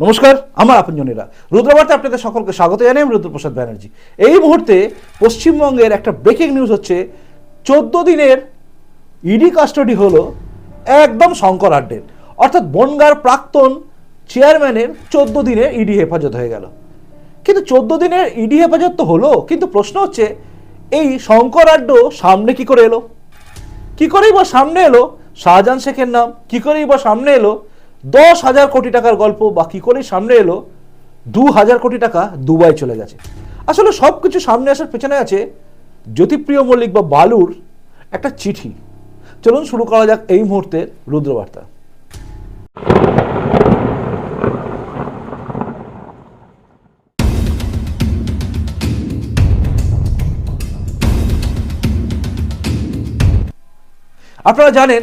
নমস্কার, আমার আপনজনেরা। রুদ্রবার্তে আপনাদের সকলকে স্বাগত জানাই আমি রুদ্রপ্রসাদ ব্যানার্জি। এই মুহূর্তে পশ্চিমবঙ্গের একটা ব্রেকিং নিউজ হচ্ছে, চোদ্দ দিনের ইডি কাস্টডি হলো একদম শঙ্কর আড্ডের। অর্থাৎ বনগার প্রাক্তন চেয়ারম্যানের চোদ্দ দিনের ইডি হেফাজত হয়ে গেল। কিন্তু চোদ্দ দিনের ইডি হেফাজত তো হলো, কিন্তু প্রশ্ন হচ্ছে, এই শঙ্কর আড্ড সামনে কি করে এলো? কি করেই বা সামনে এলো? শাহজাহান শেখের নাম, কি করেই বা সামনে এলো? দশ হাজার কোটি টাকার গল্প বা কি করেই সামনে এলো, দু হাজার কোটি টাকা দুবাই চলে গেছে। আসলে সব কিছু সামনে আসার পেছনে আছে জ্যোতিপ্রিয় মল্লিক বা বালুর একটা চিঠি। চলুন শুরু করা যাক এই মুহূর্তে রুদ্রবার্তা। আপনারা জানেন,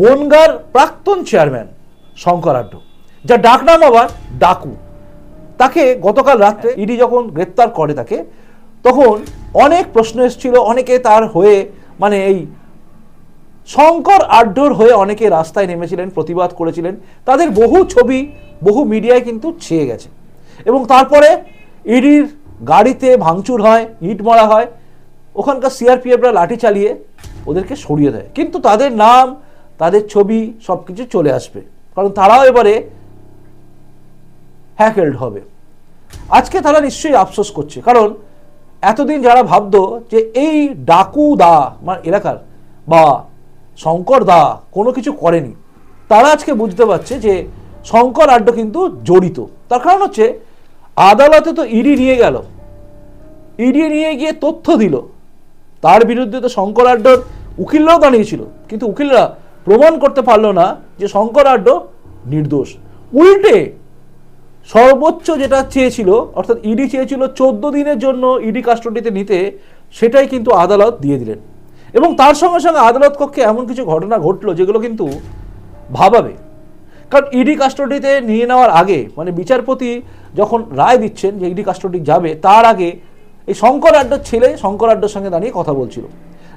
বনগার প্রাক্তন চেয়ারম্যান শঙ্কর আড্ড যার ডাকনাম আবার ডাকু। তাকে গতকাল রাত্রে ইডি যখন গ্রেপ্তার করে তাকে, তখন অনেক প্রশ্ন এসেছিল, অনেকে তার হয়ে মানে এই শঙ্কর আড্ডর হয়ে অনেকে রাস্তায় নেমেছিলেন, প্রতিবাদ করেছিলেন। তাদের বহু ছবি, বহু মিডিয়ায় কিন্তু ছেয়ে গেছে। এবং তারপরে ইডির গাড়িতে ভাঙচুর হয়, ইট মারা হয়, ওখানকার সিআরপিএফরা লাঠি চালিয়ে ওদেরকে সরিয়ে দেয়। কিন্তু তাদের নাম, তাদের ছবি সব কিছু চলে আসবে। কারণ তারাও এবারে হ্যাকেল্ড হবে। আজকে তারা নিশ্চয়ই আফসোস করছে। কারণ এতদিন যারা ভাবতো যে এই ডাকু দা আমার এলাকার বা শঙ্কর দা কোনো কিছু করেনি, তারা আজকে বুঝতে পারছে যে শঙ্কর আড্ড কিন্তু জড়িত। তার কারণ হচ্ছে আদালতে তো ইডি নিয়ে গেল। ইডি নিয়ে গিয়ে তথ্য দিল। তার বিরুদ্ধে তো শঙ্কর আড্ডর উকিলরাও দাঁড়িয়েছিল। কিন্তু উকিলরা প্রমাণ করতে পারল না যে শঙ্কর আড্ড নির্দোষ। উল্টে সর্বোচ্চ যেটা চেয়েছিল, অর্থাৎ ইডি চেয়েছিল চোদ্দ দিনের জন্য ইডি কাস্টডিতে নিতে, সেটাই কিন্তু আদালত দিয়ে দিলেন। এবং তার সঙ্গে সঙ্গে আদালত কক্ষে এমন কিছু ঘটনা ঘটলো যেগুলো কিন্তু ভাবাবে। কারণ ইডি কাস্টডিতে নিয়ে নেওয়ার আগে মানে বিচারপতি যখন রায় দিচ্ছেন যে ইডি কাস্টডি যাবে, তার আগে এই শঙ্কর আড্ডর ছেলে শঙ্কর আড্ডর সঙ্গে দাঁড়িয়ে কথা বলছিল,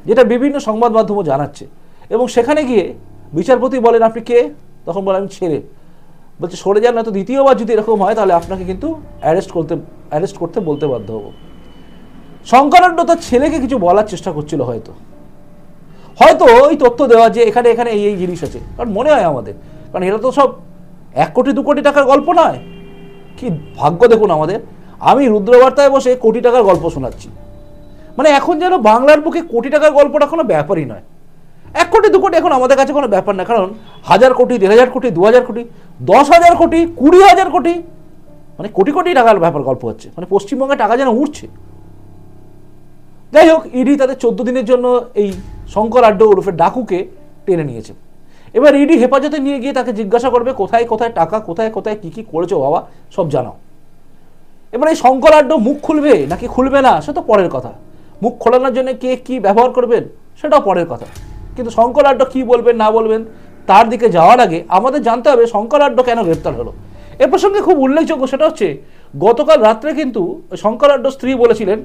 যেটা বিভিন্ন সংবাদ মাধ্যমও জানাচ্ছে। এবং সেখানে গিয়ে বিচারপতি বলেন, আপনি কে? তখন বলেন আমি ছেলে। বলছে, সরে যান না তো দ্বিতীয়বার যদি এরকম হয়, তাহলে আপনাকে কিন্তু অ্যারেস্ট করতে অ্যারেস্ট করতে বলতে বাধ্য হব। শঙ্করাড্ড তার ছেলেকে কিছু বলার চেষ্টা করছিল হয়তো। হয়তো ওই তথ্য দেওয়া যে এখানে এখানে এই এই জিনিস আছে। কারণ মনে হয় আমাদের, কারণ এটা তো সব এক কোটি, দু কোটি টাকার গল্প নয়। কি ভাগ্য দেখুন আমাদের। আমি রুদ্রবার্তায় বসে কোটি টাকার গল্প শোনাচ্ছি। মানে এখন যেন বাংলার বুকে কোটি টাকার গল্পটা কোনো ব্যাপারই নয়। এক কোটি, দু কোটি এখন আমাদের কাছে কোনো ব্যাপার না। কারণ হাজার কোটি, দেড় হাজার কোটি, দু হাজার কোটি, দশ হাজার কোটি, কুড়ি হাজার কোটি মানে কোটি কোটি টাকার ব্যাপার গল্প হচ্ছে। মানে পশ্চিমবঙ্গে টাকা যেন উঠছে যাই হোক ইডি তাদের চোদ্দ দিনের জন্য এই শঙ্কর আড্ড ওরফে ডাকুকে টেনে নিয়েছে। এবার ইডি হেফাজতে নিয়ে গিয়ে তাকে জিজ্ঞাসা করবে, কোথায় কোথায় টাকা, কোথায় কোথায়, কি কি করেছ বাবা, সব জানাও। এবার এই শঙ্কর আড্ড মুখ খুলবে নাকি খুলবে না, সে তো পরের কথা। মুখ খোলানোর জন্য কে কি ব্যবহার করবেন, সেটাও পরের কথা। কিন্তু শঙ্কর আড্ড কী বলবেন, না বলবেন, তার দিকে যাওয়ার আগে আমাদের জানতে হবে শঙ্কর আড্ড কেন গ্রেপ্তার হলো। এ প্রসঙ্গে খুব উল্লেখযোগ্য সেটা হচ্ছে, গতকাল রাত্রে কিন্তু শঙ্কর আড্ড স্ত্রী বলেছিলেন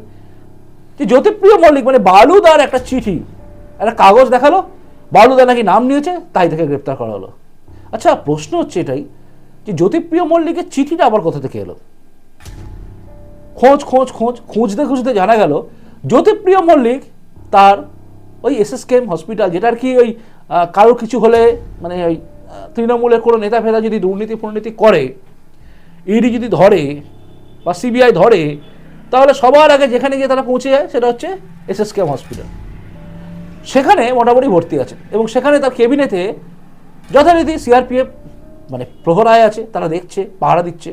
যে জ্যোতিপ্রিয় মল্লিক মানে বালুদার একটা চিঠি, একটা কাগজ দেখাল, বালুদা নাকি নাম নিয়েছে, তাই থেকে গ্রেপ্তার করা হলো। আচ্ছা প্রশ্ন হচ্ছে এটাই যে জ্যোতিপ্রিয় মল্লিকের চিঠিটা আবার কোথা থেকে এলো? খোঁজ খোঁজ খোঁজ, খুঁজতে খুঁজতে জানা গেল, জ্যোতিপ্রিয় মল্লিক তার ওই এসএসকেএম হসপিটাল যেটা আর কি ওই কারোর কিছু হলে মানে ওই তৃণমূলের কোনো নেতা ফেতা যদি দুর্নীতি ফুর্নীতি করে ইডি যদি ধরে বা সিবিআই ধরে, তাহলে সবার আগে যেখানে গিয়ে তারা পৌঁছে যায় সেটা হচ্ছে এসএসকেএম হসপিটাল। সেখানে মোটামুটি ভর্তি আছে এবং সেখানে তার কেবিনেতে যথারীতি সিআরপিএফ মানে প্রহরায় আছে, তারা দেখছে, পাহারা দিচ্ছে।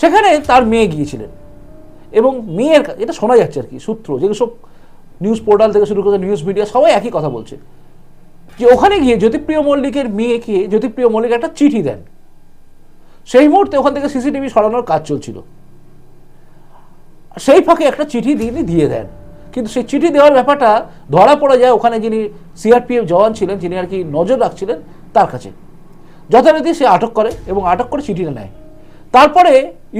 সেখানে তার মেয়ে গিয়েছিলেন এবং মেয়ের এটা শোনা যাচ্ছে আর কি, সূত্র, যেগুলো সব নিউজ পোর্টাল থেকে শুরু করে নিউজ মিডিয়া সবাই একই কথা বলছে। যে ওখানে গিয়ে জ্যোতিপ্রিয় মল্লিকের মেয়েকে জ্যোতিপ্রিয় মল্লিক একটা চিঠি দেন। সেই মুহূর্তে ওখান থেকে সিসিটিভি সরানোর কাজ চলছিল। সেই ফাঁকে একটা চিঠি তিনি দিয়ে দেন। কিন্তু সেই চিঠি দেওয়ার ব্যাপারটা ধরা পড়ে যায় ওখানে যিনি সিআরপিএফ জওয়ান ছিলেন, যিনি আর কি নজর রাখছিলেন, তার কাছে। যথারীতি সে আটক করে এবং আটক করে চিঠিটা নেয়। তারপরে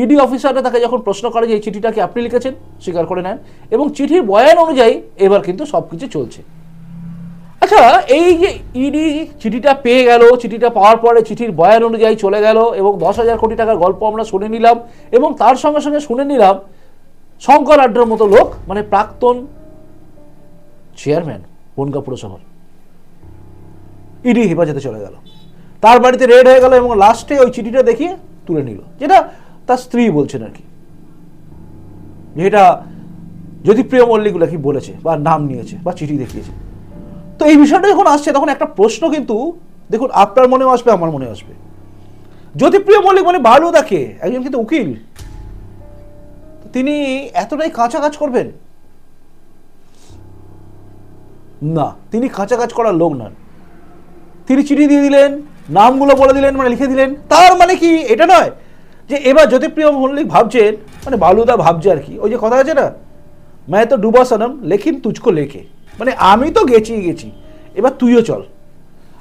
ইডি অফিসাররা তাকে যখন প্রশ্ন করে যে এই চিঠিটা কি আপনি লিখেছেন, স্বীকার করে নেন এবং চিঠির বয়ান অনুযায়ী এবার কিন্তু সব কিছু চলছে। আচ্ছা এই যে ইডি চিঠিটা পেয়ে গেল, চিঠিটা পাওয়ার পরে চিঠির বয়ান অনুযায়ী চলে গেল এবং দশ হাজার কোটি টাকার গল্প আমরা শুনে নিলাম এবং তার সঙ্গে সঙ্গে শুনে নিলাম শঙ্কর আড্ডার মতো লোক মানে প্রাক্তন চেয়ারম্যান বনগা পুরসভার। ইডি হেফাজতে চলে গেল। তার বাড়িতে রেড হয়ে গেল এবং লাস্টে ওই চিঠিটা দেখিয়ে তুলে নিল, যেটা তার স্ত্রী বলছেন আর কি। যেটা যদি প্রিয় মল্লিক নাকি বলেছে বা নাম নিয়েছে বা চিঠি দেখিয়েছে। তো এই বিষয়টা যখন আসছে, তখন একটা প্রশ্ন কিন্তু, দেখুন, আপনার মনেও আসবে, আমার মনে আসবে। জ্যোতিপ্রিয় মল্লিক মানে ভালো দেখে, একজন কিন্তু উকিল। তিনি এতটাই কাঁচা কাজ করবেন? না, তিনি কাঁচা কাজ করার লোক নন। তিনি চিঠি দিয়ে দিলেন নামগুলো বলে দিলেন মানে লিখে দিলেন। তার মানে কি? এটা নয় যে এবার জ্যোতিপ্রিয় মল্লিক ভাবছেন মানে বালুদা ভাবছে আর কি। ওই যে কথা আছে না मैं তো ডুবা সনম লেকিন তুজকো লেখে। মানে আমি তো গেছি গেছি। এবার তুইও চল।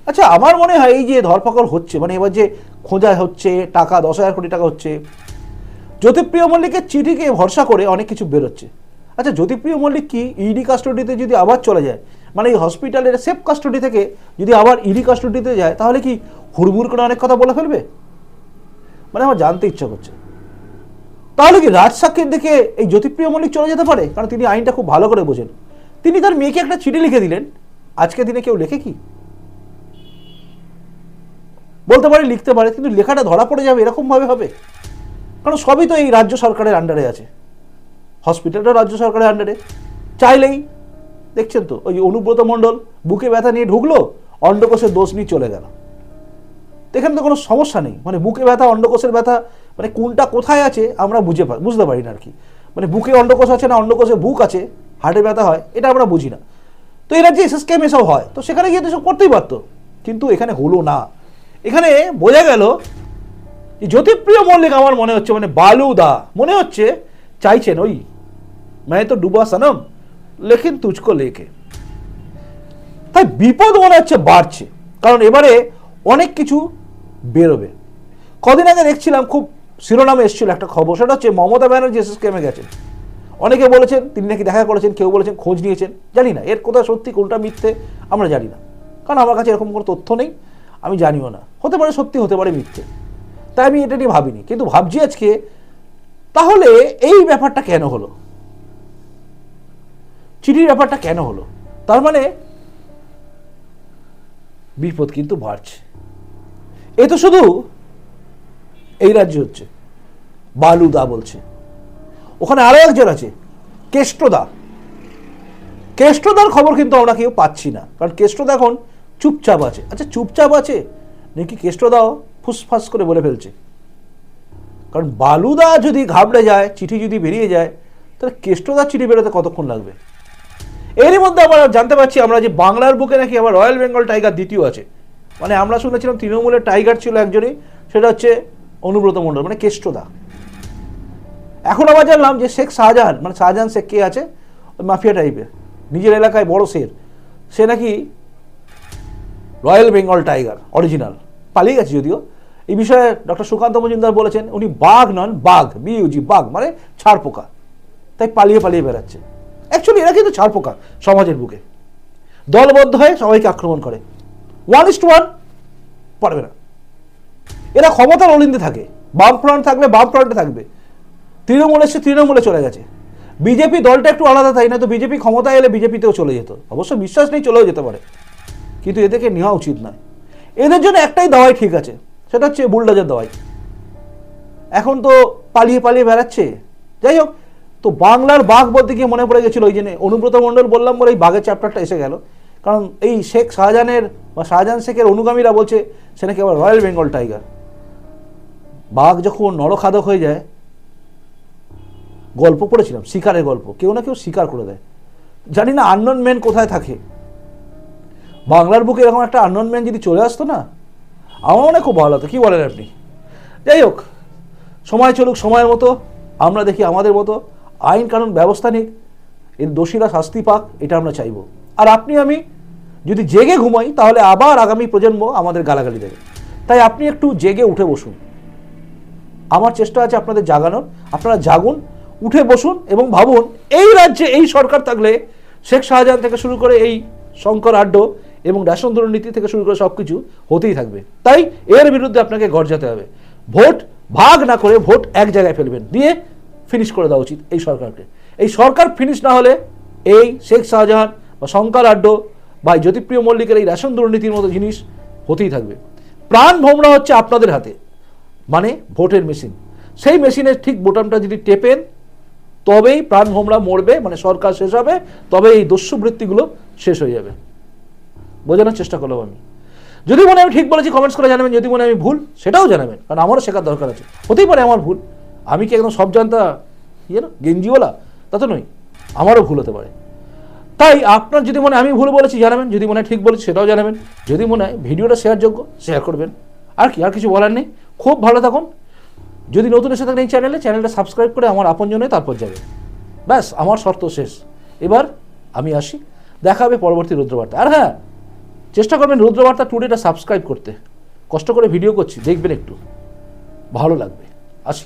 আচ্ছা আমার মনে হয় এই যে ধরপাকড় হচ্ছে মানে এবার যে খোঁজা হচ্ছে, টাকা, দশ হাজার কোটি টাকা হচ্ছে, জ্যোতিপ্রিয় মল্লিকের চিঠিকে ভরসা করে অনেক কিছু বেরোচ্ছে। আচ্ছা জ্যোতিপ্রিয় মল্লিক কি ইডি কাস্টডিতে যদি আবার চলে যায় মানে এই হসপিটালের সেফ কাস্টডি থেকে যদি আবার ইডি কাস্টডিতে যায়, তাহলে কি হুড়মুড় করে অনেক কথা বলে ফেলবে? মানে আমার জানতে ইচ্ছা করছে। তাহলে কি রাজ সাক্ষীর দিকে এই জ্যোতিপ্রিয় মল্লিক চলে যেতে পারে? কারণ তিনি আইনটা খুব ভালো করে বোঝেন। তিনি তার মেয়েকে একটা চিঠি লিখে দিলেন। আজকে দিনে কেউ লেখে কি? বলতে পারে, লিখতে পারে, কিন্তু লেখাটা ধরা পড়ে যাবে এরকম ভাবে হবে। কারণ সবই তো এই রাজ্য সরকারের আন্ডারে আছে। হসপিটালটা রাজ্য সরকারের আন্ডারে চাইলেই দেখছেন তো? ওই অনুব্রত মণ্ডল বুকে ব্যথা নিয়ে ঢুকলো, অন্ডকোষের দোষ নিয়ে চলে গেল। এখানে তো কোনো সমস্যা নেই। মানে বুকে ব্যথা, অন্ডকোষের ব্যথা মানে কোনটা কোথায় আছে আমরা বুঝে বুঝতে পারি না আর কি। মানে বুকে অন্ডকোষ আছে না অন্ডকোষে বুক আছে, হার্টে ব্যথা হয়, এটা আমরা বুঝি না। তো এরা যে এসএস কেম এসব হয়, তো সেখানে গিয়ে তো সব করতেই পারতো। কিন্তু এখানে হলো না। এখানে বোঝা গেল যে জ্যোতিপ্রিয় মল্লিক আমার মনে হচ্ছে মানে বালুদা মনে হচ্ছে চাইছেন ওই मैं তো ডুবা সনম লেকিন তুজকো লেকে তাই বিপদ মনে হচ্ছে বাড়ছে, কারণ এবারে অনেক কিছু বেরোবে। কদিন আগে দেখছিলাম খুব শিরোনামে এসেছিল একটা খবর, সেটা হচ্ছে মমতা ব্যানার্জি এসএস কেমে গেছেন। অনেকে বলেছেন, তিনি নাকি দেখা করেছেন, কেউ বলেছেন, খোঁজ নিয়েছেন, জানি না। এর কোথায় সত্যি, কোনটা মিথ্যে, আমরা জানি না। কারণ আমার কাছে এরকম কোনো তথ্য নেই, আমি জানিও না। হতে পারে সত্যি, হতে পারে মিথ্যে। তাই আমি এটা নিয়ে ভাবিনি। কিন্তু ভাবছি আজকে, তাহলে এই ব্যাপারটা কেন হলো? চিঠির ব্যাপারটা কেন হলো? তার মানে বিপদ কিন্তু বাড়ছে। এ তো শুধু এই রাজ্যে হচ্ছে। বালুদা বলছে। ওখানে আরও একজন আছে, কেষ্টদা। কেষ্টদার খবর কিন্তু আমরা কেউ পাচ্ছি না, কারণ কেষ্টদা এখন চুপচাপ আছে। আচ্ছা চুপচাপ আছে নাকি কেষ্টদাও ফুসফাস করে বলে ফেলছে? কারণ বালুদা যদি ঘাবড়ে যায়, চিঠি যদি বেরিয়ে যায়, তাহলে কেষ্টদার চিঠি বেরোতে কতক্ষণ লাগবে? এরই মধ্যে আমরা জানতে পারছি আমরা যে বাংলার বুকে নাকি আবার রয়্যাল বেঙ্গল টাইগার দ্বিতীয় আছে। মানে আমরা শুনেছিলাম তৃণমূলের টাইগার ছিল একজনই, সেটা হচ্ছে অনুব্রত মণ্ডল মানে কেষ্টদা। এখন আবার জানলাম যে শেখ শাহজাহান মানে শাহজাহান শেখ কে আছে? মাফিয়া টাইপের নিজের এলাকায় বড় শের। সে নাকি রয়্যাল বেঙ্গল টাইগার অরিজিনাল পালিয়ে গেছে যদিও। এই বিষয়ে ডক্টর সুকান্ত মজুমদার বলেছেন, উনি বাঘ নন, বাঘ বিউজি বাঘ মানে ছাড় পোকা তাই পালিয়ে পালিয়ে বেড়াচ্ছে। অ্যাকচুয়ালি এরা কিন্তু ছাড় পোকা সমাজের বুকে। দলবদ্ধ হয়ে সবাইকে আক্রমণ করে। ওয়ান ইস টু ওয়ান পারবে না। এরা ক্ষমতার অলিন্দে থাকে। বাম ফ্রন্ট থাকবে বাম ফ্রন্টে থাকবে। তৃণমূল এসে তৃণমূলে চলে গেছে। বিজেপি দলটা একটু আলাদা, তাই না? তো বিজেপি ক্ষমতায় এলে বিজেপিতেও চলে যেত। অবশ্য বিশ্বাস নেই চলেও যেতে পারে। কিন্তু এদেরকে নেওয়া উচিত নয়। এদের জন্য একটাই দাওয়াই ঠিক আছে। সেটা হচ্ছে বুলডোজার দাওয়াই। এখন তো পালিয়ে পালিয়ে বেড়াচ্ছে। যাই হোক তো বাংলার বাঘ বলতে গিয়ে মনে পড়ে গেছিল, ওই জন্য অনুব্রত মণ্ডল বললাম বলে এই বাঘের চ্যাপ্টারটা এসে গেল। কারণ এই শেখ শাহজাহানের বা শাহজাহান শেখের অনুগামীরা বলছে, সে নাকি আবার রয়্যাল বেঙ্গল টাইগার। বাঘ যখন নরখাদক হয়ে যায়, গল্প পড়েছিলাম, শিকারের গল্প, কেউ না কেউ শিকার করে দেয়। জানি না আননোন ম্যান কোথায় থাকে। বাংলার বুকে এরকম একটা আননোন ম্যান যদি চলে আসতো না, আমার মনে খুব ভালো হতো কী বলেন আপনি? যাই হোক, সময় চলুক, সময়ের মতো, আমরা দেখি আমাদের মতো। আইন কানুন ব্যবস্থা নিক এর দোষীরা শাস্তি পাক, এটা আমরা চাইব। আর আপনি, আমি যদি জেগে ঘুমাই, তাহলে আবার আগামী প্রজন্ম আমাদের গালাগালি দেবে। তাই আপনি একটু জেগে উঠে বসুন। আমার চেষ্টা আছে আপনাদের জাগানোর। আপনারা জাগুন, উঠে বসুন এবং ভাবুন, এই রাজ্যে এই সরকার থাকলে শেখ শাহজাহান থেকে শুরু করে এই শঙ্কর আড্ড এবং রেশন দুর্নীতি থেকে শুরু করে সব কিছু হতেই থাকবে। তাই এর বিরুদ্ধে আপনাকে গর্জাতে হবে। ভোট ভাগ না করে ভোট এক জায়গায় ফেলবেন। দিয়ে ফিনিশ করে দেওয়া উচিত এই সরকারকে। এই সরকার ফিনিশ না হলে এই শেখ শাহজাহান বা শঙ্কর আড্ড বা জ্যোতিপ্রিয় মল্লিকের এই রেশন দুর্নীতির মতো জিনিস হতেই থাকবে। প্রাণ ভোমরা হচ্ছে আপনাদের হাতে মানে ভোটের মেশিন সেই মেশিনের ঠিক বোতামটা যদি টেপেন, তবেই প্রাণ ভোমরা মরবে মানে সরকার শেষ হবে তবে এই দস্যু বৃত্তিগুলো শেষ হয়ে যাবে। বোঝানোর চেষ্টা করলাম আমি। যদি মনে আমি ঠিক বলেছি কমেন্টস করে জানাবেন। যদি মনে আমি ভুল, সেটাও জানাবেন। কারণ আমারও শেখার দরকার আছে। হতেই পারে আমার ভুল। আমি কি একদম সব জানতা? ইয়ে না, গেঞ্জিওয়ালা? তা তো নই, আমারও ভুল হতে পারে। তাই আপনার যদি মনে আমি ভুল বলেছি, জানাবেন। যদি মনে হয় ঠিক বলেছি, সেটাও জানাবেন। যদি মনে হয় ভিডিওটা শেয়ারযোগ্য, শেয়ার করবেন। আর কি, আর কিছু বলার নেই। খুব ভালো থাকুন। যদি নতুন এসে থাকেন এই চ্যানেলে, চ্যানেলটা সাবস্ক্রাইব করে আমার আপনজনে তারপর যাবে ব্যাস, আমার শর্ত শেষ। এবার আমি আসি। দেখা হবে পরবর্তী রুদ্রবার্তা আর হ্যাঁ চেষ্টা করবেন রুদ্রবার্তা টুডেটা সাবস্ক্রাইব করতে। কষ্ট করে ভিডিও করছি, দেখবেন একটু। ভালো লাগবে। আসি।